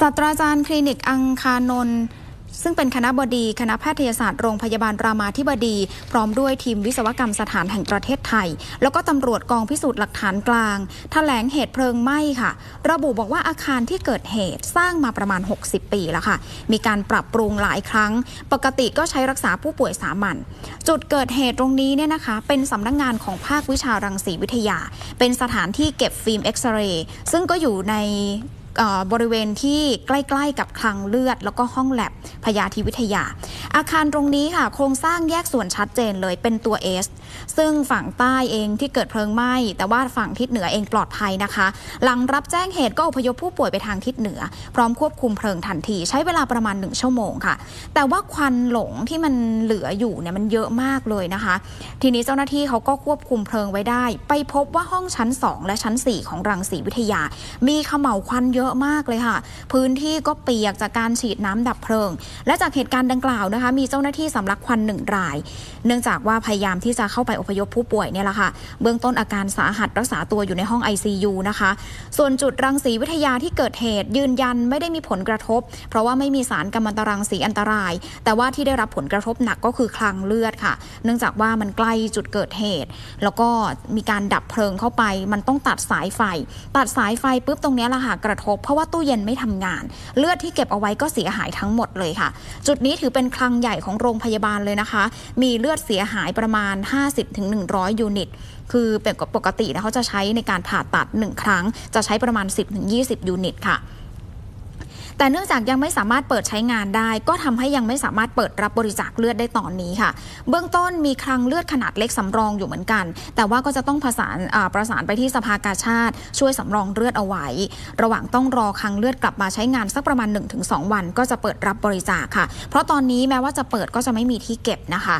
ศาสตราจารย์คลินิกอังคารนนท์ซึ่งเป็นคณะบดีคณะแพทยศาสตร์โรงพยาบาลรามาธิบดี พร้อมด้วยทีมวิศวกรรมสถานแห่งประเทศไทย แล้วก็ตำรวจกองพิสูจน์หลักฐานกลางแถลงเหตุเพลิงไหม้ค่ะ ระบุบอกว่าอาคารที่เกิดเหตุสร้างมาประมาณ 60 ปีแล้วค่ะ มีการปรับปรุงหลายครั้ง ปกติก็ใช้รักษาผู้ป่วยสามัญจุดเกิดเหตุตรงนี้เนี่ยนะคะ เป็นสำนักงงานของภาควิชารังสีวิทยา เป็นสถานที่เก็บฟิล์มเอ็กซเรย์ซึ่งก็อยู่ใน บริเวณที่ใกล้ ๆ กับคลังเลือด แล้วก็ห้องแลบพยาธิวิทยา อาคารตรงนี้ค่ะ โครงสร้างแยกส่วนชัดเจนเลยเป็นตัว S ซึ่งฝั่งใต้เองที่เกิดเพลิงไหม้ แต่ว่าฝั่งทิศเหนือเองปลอดภัยนะคะ หลังรับแจ้งเหตุก็อพยพผู้ป่วยไปทางทิศเหนือ พร้อมควบคุมเพลิงทันที ใช้เวลาประมาณ 1 ชั่วโมงค่ะ แต่ว่าควันหลงที่มันเหลืออยู่เนี่ยมันเยอะมากเลยนะคะ ทีนี้เจ้าหน้าที่เขาก็ควบคุมเพลิงไว้ได้ ไปพบว่าห้องชั้น 2 และชั้น 4 ของรังสีวิทยา มีขม่าวควันเยอะอะมากเลยค่ะ พื้นที่ก็เปียกจากการฉีดน้ำดับเพลิง และจากเหตุการณ์ดังกล่าวนะคะ มีเจ้าหน้าที่สำลักควันหนึ่งราย เนื่องจากว่าพยายามที่จะเข้าไปอพยพผู้ป่วยเนี่ยแหละค่ะ เบื้องต้นอาการสาหัสรักษาตัวอยู่ในห้อง ICU นะคะ ส่วนจุดรังสีวิทยาที่เกิดเหตุยืนยันไม่ได้มีผลกระทบ เพราะว่าไม่มีสารกัมมันตรังสีอันตราย แต่ว่าที่ได้รับผลกระทบหนักก็คือคลังเลือดค่ะ เนื่องจากว่ามันใกล้จุดเกิดเหตุ แล้วก็มีการดับเพลิงเข้าไป มันต้องตัดสายไฟ ตัดสายไฟปุ๊บตรงนี้แหละค่ะกระทบเพราะว่าตู้เย็นไม่ทำงาน เลือดที่เก็บเอาไว้ก็เสียหายทั้งหมดเลยค่ะ จุดนี้ถือเป็นคลังใหญ่ของโรงพยาบาลเลยนะคะ มีเลือดเสียหายประมาณ 50-100 ยูนิตคือเป็นปกตินะเขาจะใช้ในการผ่าตัด 1 ครั้ง จะใช้ประมาณ 10-20 ยูนิตค่ะ แต่เนื่องจากยังไม่สามารถเปิดใช้งานได้ ก็ทำให้ยังไม่สามารถเปิดรับบริจาคเลือดได้ตอนนี้ค่ะ เบื้องต้นมีคลังเลือดขนาดเล็กสำรองอยู่เหมือนกัน แต่ว่าก็จะต้องประสานประสานไปที่สภากาชาติ ช่วยสำรองเลือดเอาไว้ ระหว่างต้องรอคลังเลือดกลับมาใช้งานสักประมาณ 1-2 วัน ก็จะเปิดรับบริจาคค่ะ เพราะตอนนี้แม้ว่าจะเปิดก็จะไม่มีที่เก็บนะคะ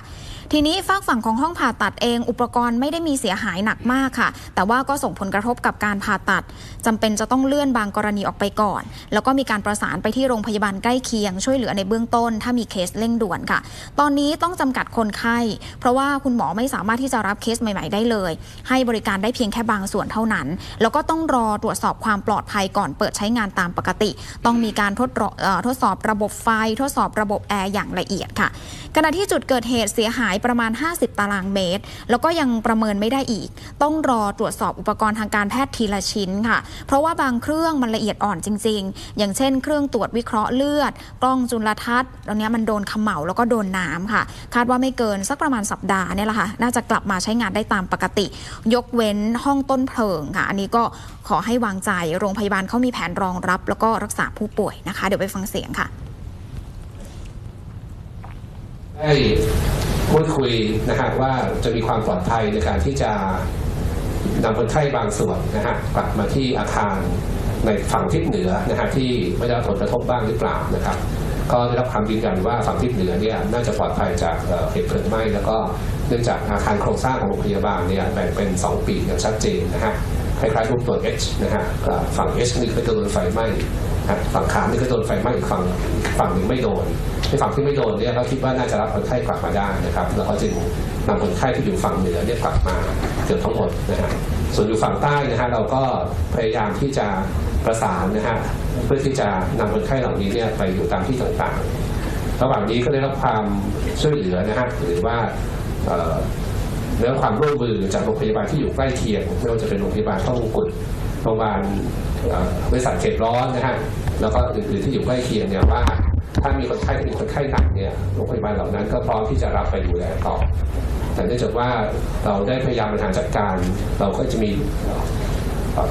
ทีนี้ฝากฝั่งของห้องผ่าตัดเอง อุปกรณ์ไม่ได้มีเสียหายหนักมากค่ะ แต่ว่าก็ส่งผลกระทบกับการผ่าตัดจำเป็นจะต้องเลื่อนบางกรณีออกไปก่อน แล้วก็มีการประสานไปที่โรงพยาบาลใกล้เคียง ช่วยเหลือในเบื้องต้น ถ้ามีเคสเร่งด่วนค่ะ ตอนนี้ต้องจำกัดคนไข้ เพราะว่าคุณหมอไม่สามารถที่จะรับเคสใหม่ ๆ ได้เลย ให้บริการได้เพียงแค่บางส่วนเท่านั้น แล้วก็ต้องรอตรวจสอบความปลอดภัยก่อนเปิดใช้งานตามปกติ ต้องมีการทดทดสอบระบบไฟ ทดสอบระบบแอร์อย่างละเอียดค่ะขณะที่จุดเกิดเหตุเสียหายประมาณ 50 ตารางเมตร แล้วก็ยังประเมินไม่ได้อีก ต้องรอตรวจสอบอุปกรณ์ทางการแพทย์ทีละชิ้นค่ะ เพราะว่าบางเครื่องมันละเอียดอ่อนจริง ๆ อย่างเช่นเครื่องื่องตรวจวิเคราะห์เลือด กล้องจุลทรรศน์ตรงนี้มันโดนเขม่าแล้วก็โดนน้ำค่ะ คาดว่าไม่เกินสักประมาณสัปดาห์เนี่ยแหละค่ะน่าจะกลับมาใช้งานได้ตามปกติ ยกเว้นห้องต้นเพลิงค่ะ อันนี้ก็ขอให้วางใจโรงพยาบาลเขามีแผนรองรับ แล้วก็รักษาผู้ป่วยนะคะ เดี๋ยวไปฟังเสียงค่ะได้พูดคุยนะฮะว่าจะมีความปลอดภัยในการที่จะนำคนไข้บางส่วนนะฮะกลับมาที่อาคาร ในฝั่งทิศเหนือนะฮะที่ไม่ได้รับผลกระทบบ้างหรือเปล่านะครับก็ได้รับคำยืนยันว่าฝั่งทิศเหนือเนี่ยน่าจะปลอดภัยจากเหตุเพลิงไหม้แล้วก็เนื่องจากอาคารโครงสร้างของโรงพยาบาลเนี่ยแบ่งเป็น 2 ปีอย่างชัดเจนนะฮะคล้ายๆรูปตัว H นะฮะฝั่ง H นี่คือโดนไฟไหม้ฝั่งขานี่ก็โดนไฟไหม้อีกฝั่งฝั่งหนึ่งไม่โดนในฝั่งที่ไม่โดนเนี่ยเราคิดว่าน่าจะรับคนไข้กลับมาได้นะครับแล้วก็จึงนำคนไข้ที่อยู่ฝั่งเหนือเนี่ยกลับมาเกือบทั้งหมดนะฮะส่วนอยู่ฝั่งใต้นะฮะเราก็พยายามที่จะ ประสานนะฮะเพื่อที่จะนำคนไข้เหล่านี้เนี่ยไปอยู่ตามที่ต่างๆ ระหว่างนี้ก็ได้รับความช่วยเหลือนะฮะหรือว่าเอ่อได้รับความร่วมมือจากโรงพยาบาลที่อยู่ใกล้เคียงไม่ว่าจะเป็นโรงพยาบาลพระมงกุฎโรงพยาบาลบริษัทเขตร้อนนะฮะแล้วก็อื่นๆที่อยู่ใกล้เคียงเนี่ยว่าถ้ามีคนไข้ที่เป็นคนไข้หนักเนี่ยโรงพยาบาลเหล่านั้นก็พร้อมที่จะรับไปดูแลต่อ แต่เนื่องจากว่าเราได้พยายามบริหารจัดการ เราก็จะมี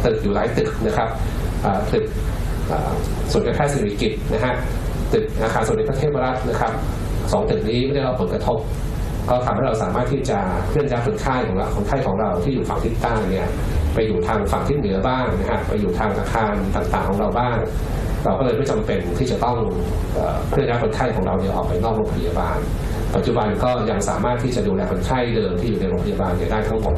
ตึกอยู่หลายตึกนะครับ ตึกส่วนการแพทย์สิริกิตนะฮะตึกอาคารสมเด็จพระเทพรัตน์นะครับสองตึกนี้ไม่ได้รับผลกระทบ ก็ทำให้เราสามารถที่จะเคลื่อนย้ายคนไข้ของเราคนไข้ของเราที่อยู่ฝั่งทิศใต้เนี่ยไปอยู่ทางฝั่งทิศเหนือบ้างนะฮะไปอยู่ทางอาคารต่างๆของเราบ้าง เราก็เลยไม่จำเป็นที่จะต้องเคลื่อนย้ายคนไข้ของเราเนี่ยออกไปนอกโรงพยาบาล ปัจจุบันก็ยังสามารถที่จะดูแลคนไข้เดิมที่อยู่ในโรงพยาบาลได้ทั้งหมด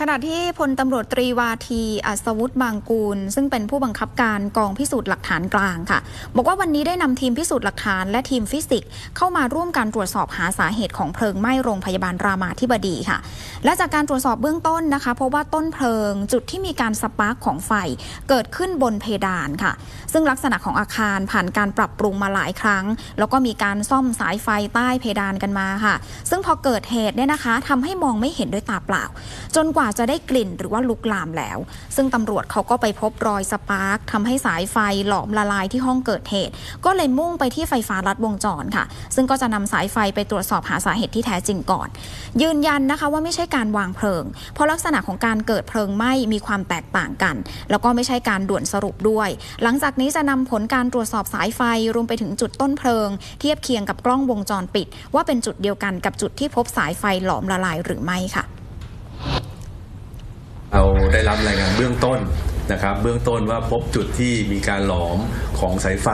ขณะที่พลตำรวจตรีวาทีอัศวุฒิบางกูล ซึ่งเป็นผู้บังคับการกองพิสูจน์หลักฐานกลางค่ะ บอกว่าวันนี้ได้นำทีมพิสูจน์หลักฐานและทีมฟิสิกส์เข้ามาร่วมการตรวจสอบหาสาเหตุของเพลิงไหม้โรงพยาบาลรามาธิบดีค่ะ และจากการตรวจสอบเบื้องต้นนะคะเพราะว่าต้นเพลิงจุดที่มีการสปาร์กของไฟเกิดขึ้นบนเพดานค่ะ ซึ่งลักษณะของอาคารผ่านการปรับปรุงมาหลายครั้ง แล้วก็มีการซ่อมสายไฟใต้เพดานกันมาค่ะ ซึ่งพอเกิดเหตุเนี่ยนะคะทำให้มองไม่เห็นด้วยตาเปล่า จนกว่าจะได้กลิ่นหรือว่าลุกลามแล้ว ซึ่งตำรวจเขาก็ไปพบรอยสปาร์กทำให้สายไฟหลอมละลายที่ห้องเกิดเหตุ ก็เลยมุ่งไปที่ไฟฟ้าลัดวงจรค่ะ ซึ่งก็จะนำสายไฟไปตรวจสอบหาสาเหตุที่แท้จริงก่อน ยืนยันนะคะว่าไม่ใช่การวางเพลิง เพราะลักษณะของการเกิดเพลิงไหม้มีความแตกต่างกัน แล้วก็ไม่ใช่การด่วนสรุปด้วย หลังจากนี้จะนำผลการตรวจสอบสายไฟรวมไปถึงจุดต้นเพลิง เทียบเคียงกับกล้องวงจรปิด ว่าเป็นจุดเดียวกันกับจุดที่พบสายไฟหลอมละลายหรือไม่ค่ะ ได้รับรายงานเบื้องต้นนะครับเบื้องต้นว่าพบจุดที่มีการหลอมของสายไฟ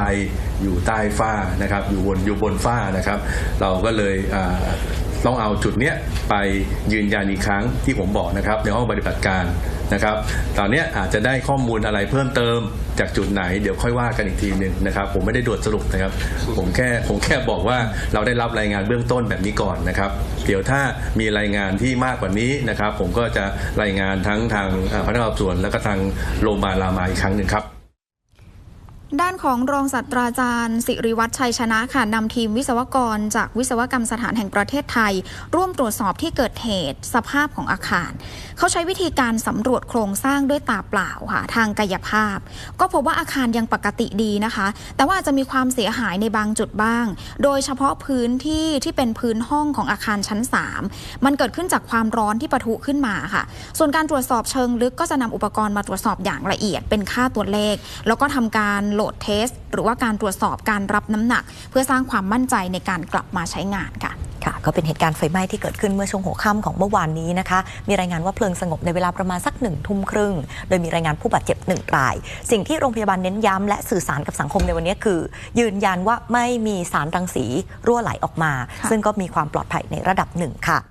อยู่ใต้ฝ้านะครับอยู่บนอยู่บนฝ้านะครับ เราก็เลย ต้องเอาจุดเนี้ยไปยืนยันอีกครั้งที่ผมบอกนะครับในห้องปฏิบัติการนะครับ ตอนนี้อาจจะได้ข้อมูลอะไรเพิ่มเติมจากจุดไหนเดี๋ยวค่อยว่ากันอีกทีหนึ่งนะครับ ผมไม่ได้ด่วนสรุปนะครับ ผมแค่ผมแค่บอกว่าเราได้รับรายงานเบื้องต้นแบบนี้ก่อนนะครับ เดี๋ยวถ้ามีรายงานที่มากกว่านี้นะครับ ผมก็จะรายงานทั้งทางพนักงานสอบสวน แล้วก็ทางโรงพยาบาลรามาอีกครั้งหนึ่งครับ ด้านของรองศาสตราจารย์ สิริวัฒน์ชัยชนะค่ะนำทีมวิศวกร จากวิศวกรรมสถานแห่งประเทศไทย ร่วมตรวจสอบที่เกิดเหตุ สภาพของอาคาร เขาใช้วิธีการสำรวจโครงสร้างด้วยตาเปล่าค่ะทางกายภาพ ก็พบว่าอาคารยังปกติดีนะคะ แต่ว่าจะมีความเสียหายในบางจุดบ้าง โดยเฉพาะพื้นที่ที่เป็นพื้นห้องของอาคารชั้น 3 มันเกิดขึ้นจากความร้อนที่ปะทุขึ้นมาค่ะ ส่วนการตรวจสอบเชิงลึกก็จะนำอุปกรณ์มาตรวจสอบอย่างละเอียด เป็นค่าตัวเลข แล้วก็ทำการโหลดเทส หรือว่าการตรวจสอบการรับน้ำหนัก เพื่อสร้างความมั่นใจในการกลับมาใช้งานค่ะค่ะก็เป็นเหตุการณ์ไฟไหม้ที่เกิดขึ้นเมื่อช่วงหัวค่ำของเมื่อวานนี้นะคะ มีรายงานว่าเพลิงสงบในเวลาประมาณสักหนึ่งทุ่มครึ่ง โดยมีรายงานผู้บาดเจ็บหนึ่งราย สิ่งที่โรงพยาบาลเน้นย้ำและสื่อสารกับสังคมในวันนี้คือ ยืนยันว่าไม่มีสารรังสีรั่วไหลออกมาค่ะซึ่งก็มีความปลอดภัยในระดับหนึ่งค่ะ